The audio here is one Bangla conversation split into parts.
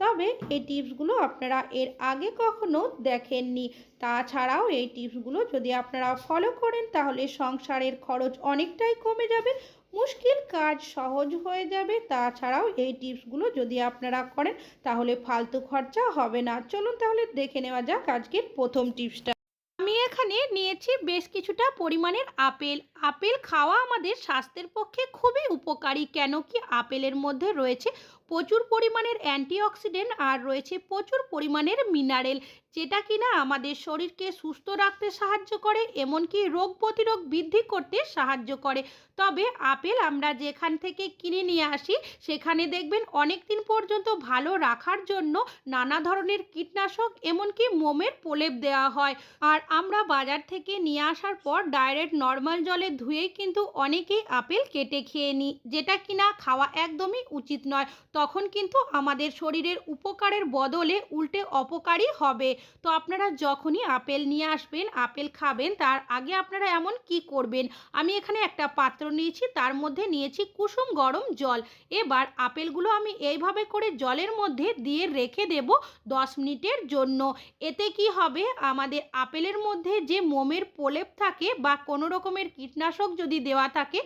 তবে এই টিপসগুলো আপনারা এর আগে কখনো দেখেননি। তাছাড়াও এই টিপসগুলো যদি আপনারা ফলো করেন, তাহলে সংসারের খরচ অনেকটাই কমে যাবে, মুশকিল কাজ সহজ হয়ে যাবে। তাছাড়াও এই টিপসগুলো যদি আপনারা করেন, তাহলে ফালতু খরচা হবে না। চলুন তাহলে দেখে নেওয়া যাক আজকের প্রথম টিপসটা। আমি এখানে নিয়েছি বেশ কিছুটা পরিমাণের আপেল। আপেল খাওয়া আমাদের স্বাস্থ্যের পক্ষে খুবই উপকারী। কেন কি আপেলের মধ্যে রয়েছে প্রচুর পরিমাণের অ্যান্টিঅক্সিডেন্ট আর রয়েছে প্রচুর পরিমাণের মিনারেল, যেটা কিনা আমাদের শরীরকে সুস্থ রাখতে সাহায্য করে, এমনকি রোগ প্রতিরোধ বৃদ্ধি করতে সাহায্য করে। তবে আপেল আমরা যেখান থেকে কিনে নিয়ে আসি, সেখানে দেখবেন অনেক দিন পর্যন্ত ভালো রাখার জন্য নানা ধরনের কীটনাশক, এমনকি মোমের প্রলেপ দেওয়া হয়। আর আমরা বাজার থেকে নিয়ে আসার পর ডাইরেক্ট নর্মাল জলে ধুয়েই কিন্তু অনেকেই আপেল কেটে খেয়ে নিই, যেটা কিনা খাওয়া একদমই উচিত নয়। তখন কিন্তু আমাদের শরীরের উপকারের বদলে উল্টে অপকারই হবে। তো আপনারা যখনই আপেল নিয়ে আসবেন, আপেল খাবেন, তার আগে আপনারা এমন কি করবেন? আমি এখানে একটা পাত্র নিয়েছি, তার মধ্যে নিয়েছি কুসুম গরম জল। এবার আপেলগুলো আমি এইভাবে করে জলের মধ্যে দিয়ে রেখে দেব দশ মিনিটের জন্য। এতে কি হবে? আমাদের আপেলের মধ্যে যে মোমের প্রলেপ থাকে বা কোনো রকমের কীটনাশক যদি দেওয়া থাকে,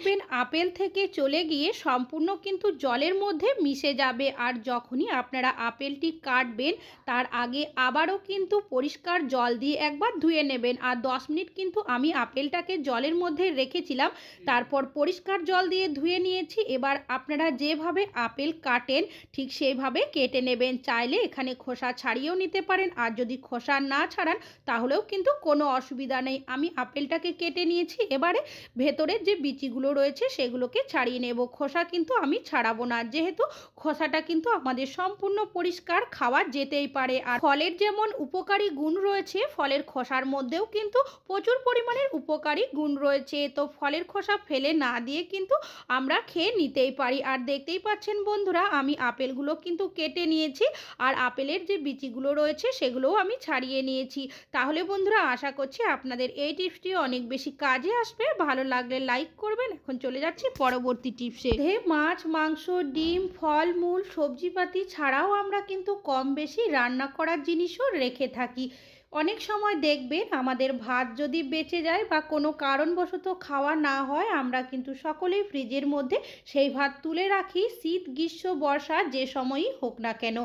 আপেল থেকে চলে গিয়ে সম্পূর্ণ কিন্তু জলের মধ্যে মিশে যাবে আর যখনই আপনারা আপেলটি কাটবেন তার আগে আবারও কিন্তু পরিষ্কার জল দিয়ে একবার ধুয়ে নেবেন। আর দশ মিনিট কিন্তু আমি আপেলটাকে জলের মধ্যে রেখেছিলাম তারপর পরিষ্কার জল দিয়ে ধুয়ে নিয়েছি। এবার আপনারা যেভাবে আপেল কাটেন ঠিক সেইভাবে কেটে নেবেন। চাইলে এখানে খোসা ছাড়িয়েও নিতে পারেন। আর যদি খোসা না ছাড়ান তাহলেও কিন্তু কোনো অসুবিধা নেই। আমি আপেলটাকে কেটে নিয়েছি। এবারে ভেতরের যে বিচিগুলো রয়েছে সেগুলোকে ছাড়িয়ে নেব। খোসা কিন্তু আমি ছাড়াবো না। যেহেতু খোসাটা কিন্তু আমাদের সম্পূর্ণ পরিষ্কার খাওয়া যেতেই পারে। আর ফলের যেমন উপকারী গুণ রয়েছে, ফলের খোসার মধ্যেও কিন্তু প্রচুর পরিমাণের উপকারী গুণ রয়েছে। তো ফলের খোসা ফেলে না দিয়ে কিন্তু আমরা খেয়ে নিতেই পারি। আর দেখতেই পাচ্ছেন বন্ধুরা, আমি আপেলগুলো কিন্তু কেটে নিয়েছি। আর আপেলের যে বিচিগুলো রয়েছে, সেগুলোও আমি ছাড়িয়ে নিয়েছি। তাহলে বন্ধুরা, আশা করছি আপনাদের এই টিপসটি অনেক বেশি কাজে আসবে। ভালো লাগলে লাইক করবেন। এখন চলে যাচ্ছি পরবর্তী টিপসে। মাছ, মাংস, ডিম, ফল মূল সবজিপাতি ছাড়াও আমরা কিন্তু কম বেশি রান্না করার জিনিসও রেখে থাকি। অনেক সময় দেখবেন আমাদের ভাত যদি বেঁচে যায় বা কোনো কারণবশত খাওয়া না হয়, আমরা কিন্তু সকলেই ফ্রিজের মধ্যে সেই ভাত তুলে রাখি, শীত, গ্রীষ্ম, বর্ষা, যে সময়ই হোক না কেন।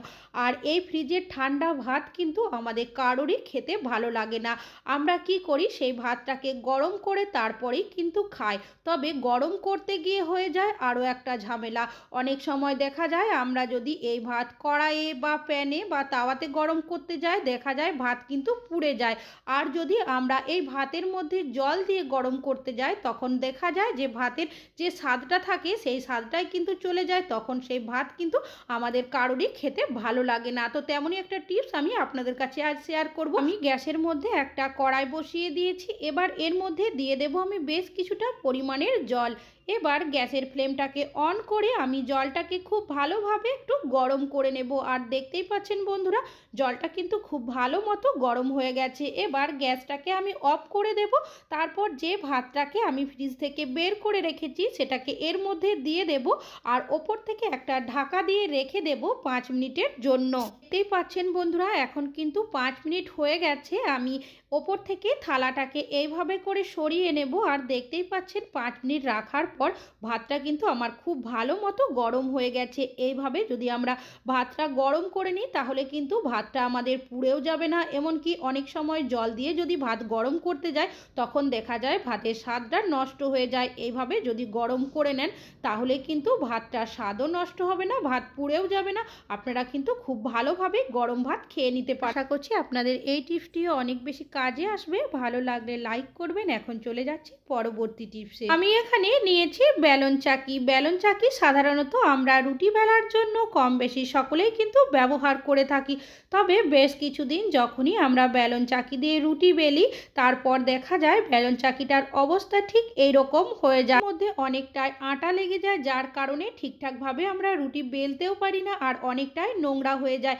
আর এই ফ্রিজের ঠান্ডা ভাত কিন্তু আমাদের কারোরই খেতে ভালো লাগে না। আমরা কি করি, সেই ভাতটাকে গরম করে তারপরেই কিন্তু খাই। তবে গরম করতে গিয়ে হয়ে যায় আরও একটা ঝামেলা। অনেক সময় দেখা যায়, আমরা যদি এই ভাত কড়াইয়ে বা প্যানে বা তাওয়াতে গরম করতে যাই, দেখা যায় ভাত কিন্তু পুড়ে যায়। আর যদি আমরা এই ভাতের মধ্যে জল দিয়ে গরম করতে যাই, তখন দেখা যায় যে ভাতের যে স্বাদটা থাকে, সেই স্বাদটাই কিন্তু চলে যায়। তখন সেই ভাত কিন্তু আমাদের কারোরই খেতে ভালো লাগে না। তো তেমনই একটা টিপস আমি আপনাদের কাছে আজ শেয়ার করব। আমি গ্যাসের মধ্যে একটা কড়াই বসিয়ে দিয়েছি। এবার এর মধ্যে দিয়ে দেব আমি বেশ কিছুটা পরিমাণের জল। এবার গ্যাসের ফ্লেমটাকে অন করে আমি জলটাকে খুব ভালোভাবে একটু গরম করে নেব। আর দেখতেই পাচ্ছেন বন্ধুরা, জলটা কিন্তু খুব ভালো মতো গরম হয়ে গেছে। এবার গ্যাসটাকে আমি অফ করে দেব। তারপর যে ভাতটাকে আমি ফ্রিজ থেকে বের করে রেখেছি, সেটাকে এর মধ্যে দিয়ে দেব। আর ওপর থেকে একটা ঢাকা দিয়ে রেখে দেব পাঁচ মিনিটের জন্য। দেখতেই পাচ্ছেন বন্ধুরা, এখন কিন্তু পাঁচ মিনিট হয়ে গেছে, আমি ওপর থেকে থালাটাকে এইভাবে করে সরিয়ে নেব। আর দেখতেই পাচ্ছেন, পাঁচ মিনিট রাখার পর ভাতটা কিন্তু আমার খুব ভালো মতো গরম হয়ে গেছে। এইভাবে যদি আমরা ভাতটা গরম করে নিই, তাহলে কিন্তু ভাতটা আমাদের পুড়েও যাবে না। এমনকি অনেক সময় জল দিয়ে যদি ভাত গরম করতে যায়, তখন দেখা যায় ভাতের স্বাদটা নষ্ট হয়ে যায়। এইভাবে যদি গরম করে নেন, তাহলে কিন্তু ভাতটা স্বাদও নষ্ট হবে না, ভাত পুড়েও যাবে না। আপনারা কিন্তু খুব ভালো ভালোভাবে গরম ভাত খেয়ে নিতে আশা করছি আপনাদের এই টিপসটিও অনেক বেশি কাজে আসবে। ভালো লাগলে লাইক করবেন। এখন চলে যাচ্ছি পরবর্তী টিপসে। আমি এখানে নিয়েছি বেলন চাকি। বেলন চাকি সাধারণত আমরা রুটি বেলার জন্য কম বেশি সকলেই কিন্তু ব্যবহার করে থাকি। তবে বেশ কিছুদিন যখনই আমরা বেলন চাকি দিয়ে রুটি বেলি, তারপর দেখা যায় বেলন চাকিটার অবস্থা ঠিক এই রকম হয়ে যায়। মধ্যে অনেকটাই আটা লেগে যায়, যার কারণে ঠিকঠাকভাবে আমরা রুটি বেলতেও পারি না আর অনেকটাই নোংরা হয়ে যায়।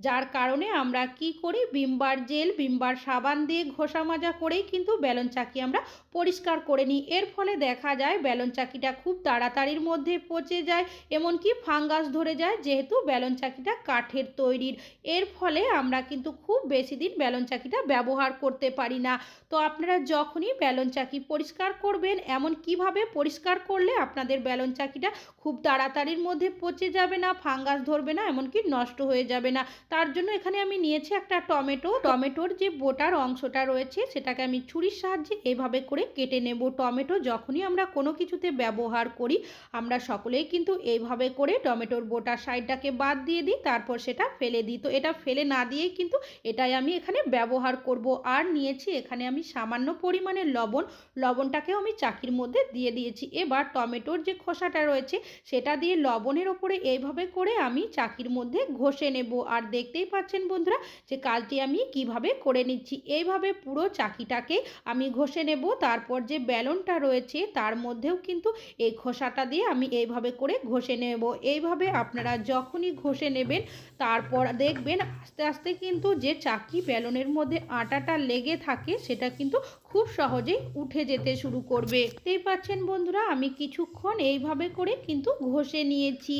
যার কারণে আমরা কি করি? বিমবার জেল, বিমবার সাবান দিয়ে ঘষা মাজা করেই কিন্তু বেলন চাকি আমরা পরিষ্কার করে নিই। এর ফলে দেখা যায় বেলন চাকিটা খুব তাড়াতাড়ির মধ্যে পচে যায়, এমনকি ফাঙ্গাস ধরে যায়, যেহেতু বেলন চাকিটা কাঠের তৈরির। এর ফলে আমরা কিন্তু খুব বেশি দিন বেলন চাকিটা ব্যবহার করতে পারি না। তো আপনারা যখনই বেলন চাকি পরিষ্কার করবেন, এমন কীভাবে পরিষ্কার করলে আপনাদের বেলন চাকিটা খুব তাড়াতাড়ির মধ্যে পচে যাবে না, ফাঙ্গাস ধরবে না, এমনকি নষ্ট হয়ে যাবে না? তার জন্য এখানে আমি নিয়েছি একটা টমেটো। টমেটোর যে বোটার অংশটা রয়েছে, সেটাকে আমি ছুরির সাহায্যে এভাবে করে কেটে নেব। টমেটো যখনই আমরা কোনো কিছুতে ব্যবহার করি, আমরা সকলেই কিন্তু এইভাবে করে টমেটোর বোটার সাইডটাকে বাদ দিয়ে দিই, তারপর সেটা ফেলে দিই। তো এটা ফেলে না দিয়েই কিন্তু এটাই আমি এখানে ব্যবহার করব। আর নিয়েছি এখানে আমি সামান্য পরিমাণে লবণ। লবণটাকেও আমি চাকির মধ্যে দিয়ে দিয়েছি। এবার টমেটোর যে খোসাটা রয়েছে, সেটা দিয়ে লবণের ওপরে এইভাবে করে আমি চাকির মধ্যে ঘষে নেব। আর দেখতেই পাচ্ছেন বন্ধুরা যে কাজটি আমি কীভাবে করে নিচ্ছি। এইভাবে পুরো চাকিটাকে আমি ঘষে নেব, তারপর যে বেলনটা রয়েছে তার মধ্যেও কিন্তু এই খোসাটা দিয়ে আমি এইভাবে করে ঘষে নেব। এইভাবে আপনারা যখনই ঘষে নেবেন, তারপর দেখবেন আস্তে আস্তে কিন্তু যে চাকি বেলনের মধ্যে আটাটা লেগে থাকে সেটা কিন্তু খুব সহজেই উঠে যেতে শুরু করবে। দেখতেই পাচ্ছেন বন্ধুরা, আমি কিছুক্ষণ এইভাবে করে কিন্তু ঘষে নিয়েছি।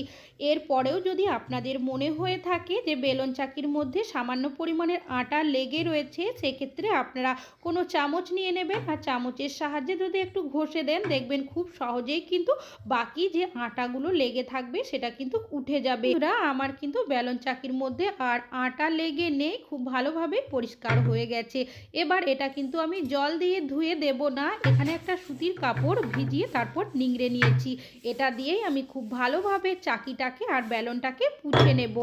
এরপরেও যদি আপনাদের মনে হয়ে থাকে যে বেলন চাকির মধ্যে সামান্য পরিমাণের আটা লেগে রয়েছে, সেক্ষেত্রে আপনারা কোনো চামচ নিয়ে নেবেন আর চামচের সাহায্যে যদি একটু ঘষে দেন, দেখবেন খুব সহজেই কিন্তু বাকি যে আটাগুলো লেগে থাকবে, সেটা কিন্তু উঠে যাবে। আমার কিন্তু বেলন চাকির মধ্যে আর আটা লেগে নেই, খুব ভালোভাবে পরিষ্কার হয়ে গেছে। এবার এটা কিন্তু আমি জল দিয়ে ধুয়ে দেব না। এখানে একটা সুতির কাপড় ভিজিয়ে তারপর নিংড়ে নিয়েছি। এটা দিয়েই আমি খুব ভালোভাবে চাকিটাকে আর বেলনটাকে পুছে নেব।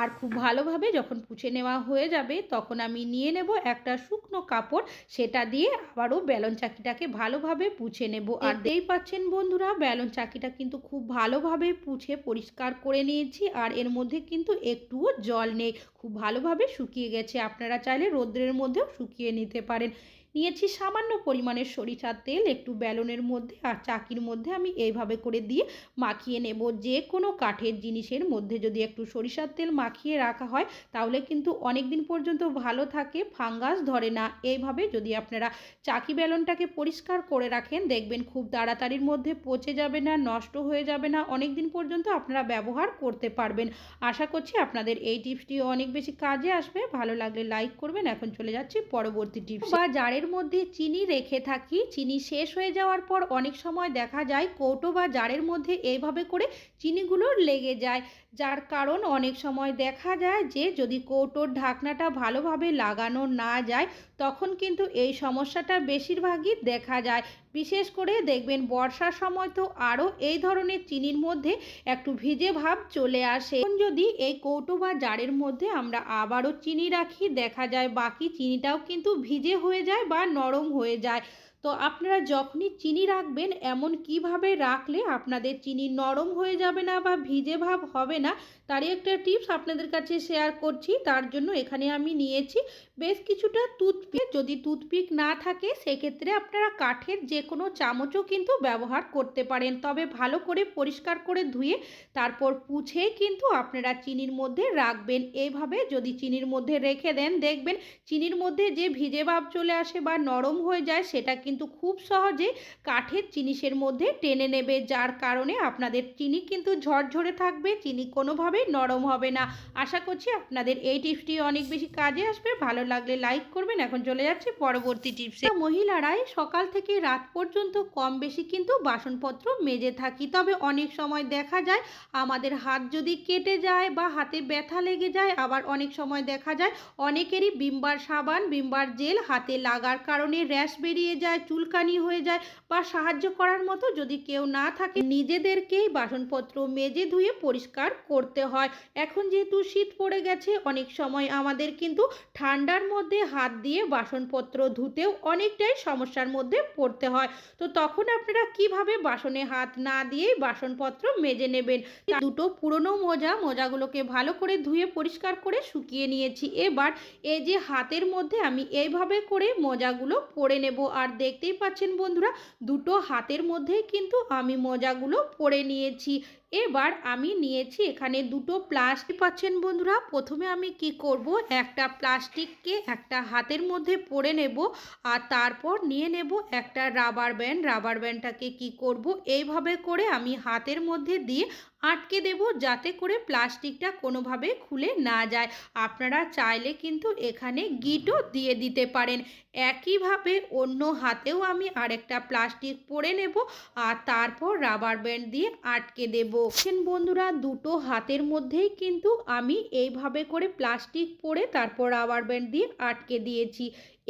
আর খুব ভালোভাবে যখন পুছে নেওয়া হয়ে যাবে তখন আমি নিয়ে নেব একটা শুকনো কাপড়। সেটা দিয়ে আবারও বেলন চাকিটাকে ভালোভাবে পুছে নেব। আর দেখতেই পাচ্ছেন বন্ধুরা বেলন চাকিটা কিন্তু খুব ভালোভাবে পুছে পরিষ্কার করে নিয়েছি। আর এর মধ্যে কিন্তু একটুও জল নেই। খুব ভালোভাবে শুকিয়ে গেছে। আপনারা চাইলে রৌদ্রের মধ্যেও শুকিয়ে নিতে পারেন। নিয়েছি সামান্য পরিমাণের সরিষার তেল, একটু বেলনের মধ্যে আর চাকির মধ্যে আমি এইভাবে করে দিয়ে মাখিয়ে নেব। যে কোনো কাঠের জিনিসের মধ্যে যদি একটু সরিষার তেল মাখিয়ে রাখা হয়, তাহলে কিন্তু অনেক দিন পর্যন্ত ভালো থাকে, ফাঙ্গাস ধরে না। এইভাবে যদি আপনারা চাকি বেলনটাকে পরিষ্কার করে রাখেন, দেখবেন খুব তাড়াতাড়ির মধ্যে পচে যাবে না, নষ্ট হয়ে যাবে না অনেক দিন পর্যন্ত আপনারা ব্যবহার করতে পারবেন। আশা করছি আপনাদের এই টিপসটিও অনেক বেশি কাজে আসবে। ভালো লাগলে লাইক করবেন। এখন চলে যাচ্ছি পরবর্তী টিপস। বা জারের মধ্যে চিনি রেখে থাকি। চিনি শেষ হয়ে যাওয়ার পর অনেক সময় দেখা যায় কৌটো বা জারের মধ্যে এইভাবে করে চিনিগুলো লেগে যায়। যার কারণ অনেক সময় দেখা যায় যে যদি কৌটোর ঢাকনাটা ভালোভাবে লাগানো না যায়, তখন কিন্তু এই সমস্যাটা বেশিরভাগই দেখা যায়। বিশেষ করে দেখবেন বর্ষার সময় তো আরও এই ধরনের চিনির মধ্যে একটু ভিজে ভাব চলে আসে। যদি এই কৌটো বা জারের মধ্যে আমরা আবারও চিনি রাখি, দেখা যায় বাকি চিনিটাও কিন্তু ভিজে হয়ে যায় বা নরম হয়ে যায়। তো আপনারা যখনই চিনি রাখবেন, এমন কীভাবে রাখলে আপনাদের চিনি নরম হয়ে যাবে না বা ভিজে ভাব হবে না, তারই একটা টিপস আপনাদের কাছে শেয়ার করছি। তার জন্য এখানে আমি নিয়েছি বেশ কিছুটা টুথপিক যদি টুথপিক না থাকে, সেক্ষেত্রে আপনারা কাঠের যে কোনো চামচও কিন্তু ব্যবহার করতে পারেন। তবে ভালো করে পরিষ্কার করে ধুয়ে তারপর পুছে কিন্তু আপনারা চিনির মধ্যে রাখবেন। এইভাবে যদি চিনির মধ্যে রেখে দেন, দেখবেন চিনির মধ্যে যে ভিজে ভাব চলে আসে বা নরম হয়ে যায়, সেটা খুব সহজে কাঠের জিনিসের মধ্যে টেনে নেবে। যার কারণে আপনাদের চিনি কিন্তু ঝরঝরে থাকবে, চিনি কোনোভাবেই নরম হবে না। আশা করছি আপনাদের এই টিপসটি অনেক বেশি কাজে আসবে। ভালো লাগলে লাইক করবেন। এখন চলে যাচ্ছে পরবর্তী টিপসে। মহিলারাই সকাল থেকে রাত পর্যন্ত কম বেশি কিন্তু বাসনপত্র মেজে থাকি। তবে অনেক সময় দেখা যায় আমাদের হাত যদি কেটে যায় বা হাতে ব্যথা লেগে যায়, আবার অনেক সময় দেখা যায় অনেকেরই বিমবার সাবান, বিমবার জেল হাতে লাগার কারণে র্যাশ বেরিয়ে যায়। যায়, চুলকানি হয়ে যায় বা সাহায্য করার মতো যদি কেউ না থাকে, নিজেদেরকেই বাসনপত্র মেজে ধুয়ে পরিষ্কার করতে হয়। এখন যেহেতু শীত পড়ে গেছে, অনেক সময় আমাদের কিন্তু ঠান্ডার মধ্যে হাত দিয়ে বাসনপত্র ধুতেও অনেকটাই সমস্যার মধ্যে পড়তে হয়। তো তখন আপনারা কীভাবে বাসনে হাত না দিয়েই বাসনপত্র মেজে নেবেন? দুটো পুরনো মোজা, মোজাগুলোকে ভালো করে ধুয়ে পরিষ্কার করে শুকিয়ে নিয়েছি। এবার এই যে হাতের মধ্যে আমি এইভাবে করে মোজাগুলো পরে নেব। আর দেখতেই পাচ্ছেন বন্ধুরা দুটো হাতের মধ্যেই কিন্তু আমি মোজাগুলো পরে নিয়েছি। এবার আমি নিয়েছি এখানে দুটো প্লাস্টিক পাচ্ছেন বন্ধুরা? প্রথমে আমি কি করব? একটা প্লাস্টিককে একটা হাতের মধ্যে পরে নেব আর তারপর নিয়ে নেব একটা রাবার ব্যান্ড রাবার ব্যান্ডটাকে কি করব? এইভাবে করে আমি হাতের মধ্যে দিয়ে আটকে দেব যাতে করে প্লাস্টিকটা কোনোভাবে খুলে না যায়। আপনারা চাইলে কিন্তু এখানে গিটও দিয়ে দিতে পারেন। একইভাবে অন্য হাতেও আমি আরেকটা প্লাস্টিক পরে নেব আর তারপর রাবার ব্যান্ড দিয়ে আটকে দেব। বন্ধুরা দুটো হাতের মধ্যেই কিন্তু আমি এইভাবে করে প্লাস্টিক পরে তারপর রাবার ব্যান্ড দিয়ে আটকে দিয়েছি।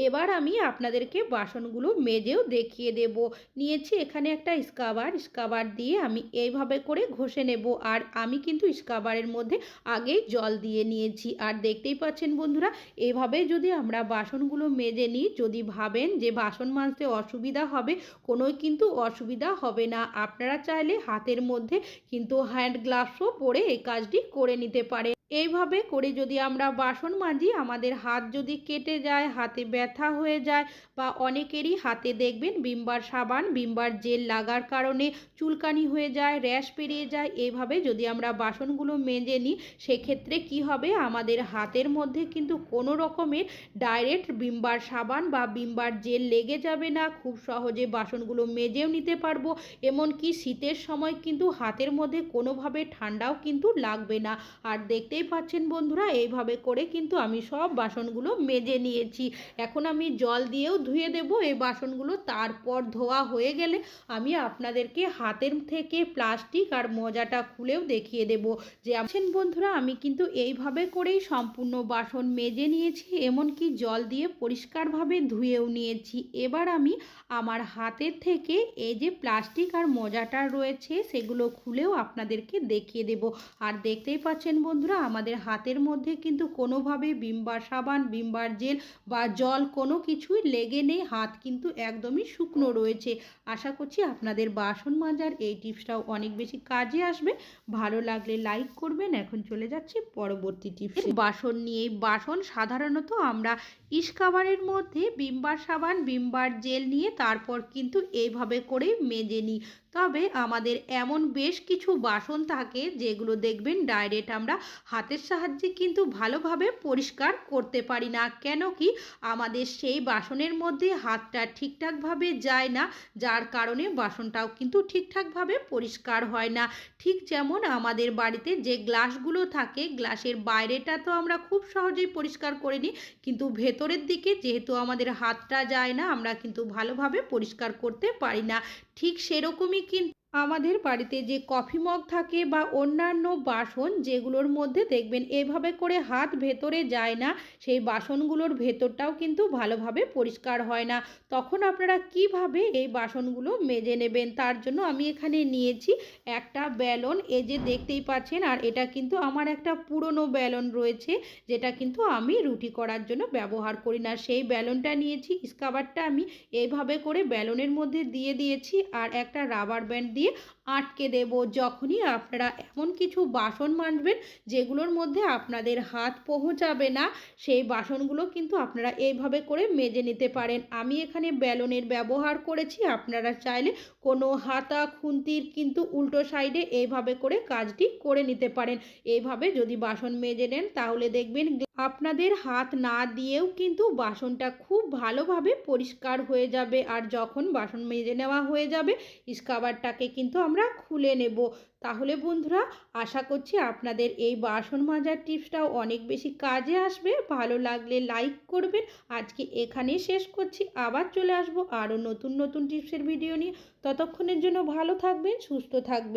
এবার আমি আপনাদেরকে বাসনগুলো মেজেও দেখিয়ে দেব। নিয়েছি এখানে একটা স্কাবার। স্কাবার দিয়ে আমি এইভাবে করে ঘষে নেব। আর আমি কিন্তু স্কাবারের মধ্যে আগেই জল দিয়ে নিয়েছি। আর দেখতেই পাচ্ছেন বন্ধুরা, এভাবে যদি আমরা বাসনগুলো মেজে নিই, যদি ভাবেন যে বাসন মাজতে অসুবিধা হবে, কোনোই কিন্তু অসুবিধা হবে না। আপনারা চাইলে হাতের মধ্যে কিন্তু হ্যান্ড গ্লাভসও পরে এই কাজটি করে নিতে পারে এইভাবে করে যদি আমরা বাসন মাজি, আমাদের হাত যদি কেটে যায়, হাতে ব্যথা হয়ে যায় বা অনেকেরই হাতে দেখবেন বিম্বার সাবান, বিম্বার জেল লাগার কারণে চুলকানি হয়ে যায়, র্যাশ পেরিয়ে যায়, এইভাবে যদি আমরা বাসনগুলো মেজে নিই, সেক্ষেত্রে কি হবে? আমাদের হাতের মধ্যে কিন্তু কোনো রকমের ডাইরেক্ট বিম্বার সাবান বা বিম্বার জেল লেগে যাবে না। খুব সহজে বাসনগুলো মেজেও নিতে পারব। এমনকি শীতের সময় কিন্তু হাতের মধ্যে কোনোভাবে ঠান্ডাও কিন্তু লাগবে না। আর দেখতে দেখতেই পাচ্ছেন বন্ধুরা, এইভাবে করে কিন্তু আমি সব বাসনগুলো মেজে নিয়েছি। এখন আমি জল দিয়েও ধুয়ে দেব, এই বাসনগুলো তারপর ধোয়া হয়ে গেলে আমি আপনাদেরকে হাতের থেকে প্লাস্টিক আর মজাটা খুলেও দেখিয়ে দেব। যে আছেন বন্ধুরা, আমি কিন্তু এইভাবে করেই সম্পূর্ণ বাসন মেজে নিয়েছি, এমনকি জল দিয়ে পরিষ্কারভাবে ধুয়েও নিয়েছি। এবার আমি আমার হাতের থেকে এই যে প্লাস্টিক আর মজাটা রয়েছে, সেগুলো খুলেও আপনাদেরকে দেখিয়ে দেব। আর দেখতেই পাচ্ছেন বন্ধুরা আমাদের হাতের মধ্যে কিন্তু কোনোভাবে বিমবার সাবান বিমবার জেল বা জল কোনো কিছুই লেগে নেই। হাত কিন্তু একদমই শুকনো রয়েছে। আশা করছি আপনাদের বাসন মাজার এই টিপসটাও অনেক বেশি কাজে আসবে। ভালো লাগলে লাইক করবেন। এখন চলে যাচ্ছি পরবর্তী টিপস। বাসন নিয়ে, বাসন সাধারণত আমরা ইস্কাবারের মধ্যে বিমবার সাবান বিমবার জেল নিয়ে তারপর কিন্তু এইভাবে করে মেজে নিই। তবে আমাদের এমন বেশ কিছু বাসন থাকে যেগুলো দেখবেন ডাইরেক্ট আমরা হাতের সাহায্যে কিন্তু ভালোভাবে পরিষ্কার করতে পারি না। কেন কি আমাদের সেই বাসনের মধ্যে হাতটা ঠিকঠাকভাবে যায় না, যার কারণে বাসনটাও কিন্তু ঠিকঠাকভাবে পরিষ্কার হয় না। ঠিক যেমন আমাদের বাড়িতে যে গ্লাসগুলো থাকে, গ্লাসের বাইরেটা তো আমরা খুব সহজেই পরিষ্কার করে নিই, কিন্তু ভেতরের দিকে যেহেতু আমাদের হাতটা যায় না, আমরা কিন্তু ভালোভাবে পরিষ্কার করতে পারি না। ঠিক সেরকমই কিন্তু আমাদের বাড়িতে যে কফি মগ থাকে বা অন্যান্য বাসন যেগুলোর মধ্যে দেখবেন এভাবে করে হাত ভেতরে যায় না, সেই বাসনগুলোর ভেতরটাও কিন্তু ভালোভাবে পরিষ্কার হয় না। তখন আপনারা কীভাবে এই বাসনগুলো মেজে নেবেন? তার জন্য আমি এখানে নিয়েছি একটা ব্যালন, এই যে দেখতেই পাচ্ছেন, আর এটা কিন্তু আমার একটা পুরনো ব্যালন রয়েছে, যেটা কিন্তু আমি রুটি করার জন্য ব্যবহার করি না। সেই ব্যালনটা নিয়েছি, স্কাবারটা আমি এইভাবে করে ব্যালনের মধ্যে দিয়ে দিয়েছি, আর একটা রাবার ব্যান্ড দিয়ে আটকে দেব। যখনই আপনারা এমন কিছু বাসন মাজবেন, যেগুলোর মধ্যে আপনাদের হাত পৌঁছাবে না, সেই বাসনগুলো কিন্তু আপনারা এইভাবে করে মেজে নিতে পারেন। আমি এখানে ব্যালনের ব্যবহার করেছি, আপনারা চাইলে কোনো হাতা, খুন্তির কিন্তু উল্টো সাইডে এইভাবে করে কাজটি করে নিতে পারেন। এইভাবে যদি বাসন মেজে নেন, তাহলে দেখবেন আপনাদের হাত না দিয়েও কিন্তু বাসনটা খুব ভালোভাবে পরিষ্কার হয়ে যাবে। আর যখন বাসন মেজে নেওয়া হয়ে যাবে, স্কাবারটাকে কিন্তু আমরা খুলে নেব। তাহলে বন্ধুরা, আশা করছি আপনাদের এই বাসন মাজার টিপসটাও অনেক বেশি কাজে আসবে। ভালো লাগলে লাইক করবেন। আজকে এখানেই শেষ করছি। আবার চলে আসব আরও নতুন নতুন টিপসের ভিডিও নিয়ে। ততক্ষণের জন্য ভালো থাকবেন, সুস্থ থাকবেন।